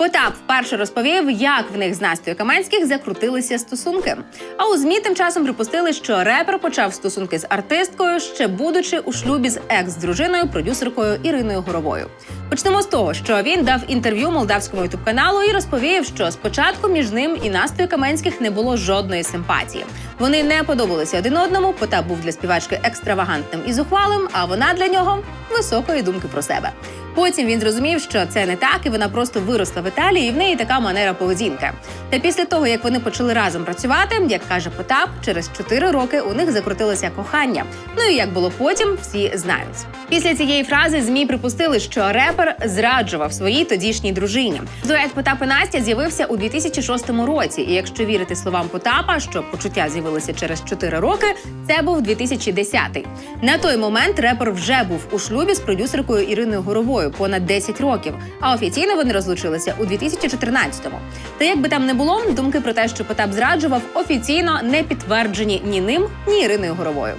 Потап вперше розповів, як в них з Настю Каменських закрутилися стосунки. А у змі тим часом припустили, що репер почав стосунки з артисткою, ще будучи у шлюбі з екс-дружиною, продюсеркою Іриною Горовою. Почнемо з того, що він дав інтерв'ю молдавському ютуб каналу і розповів, що спочатку між ним і Настою Каменських не було жодної симпатії. Вони не подобалися один одному. Потап був для співачки екстравагантним і зухвалим, а вона для нього високої думки про себе. Потім він зрозумів, що це не так, і вона просто виросла в Італії, і в неї така манера поведінки. Та після того, як вони почали разом працювати, як каже Потап, через 4 роки у них закрутилося кохання. Ну і як було потім, всі знають. Після цієї фрази змі припустили, що репер зраджував своїй тодішній дружині. Дует Потап і Настя з'явився у 2006 році. І якщо вірити словам Потапа, що почуття з'явилися через 4 роки, це був 2010. На той момент репер вже був у шлюбі з продюсеркою Іриною Горовою понад 10 років. А офіційно вони розлучилися у 2014-му. Та як би там не було, думки про те, що Потап зраджував, офіційно не підтверджені ні ним, ні Іриною Горовою.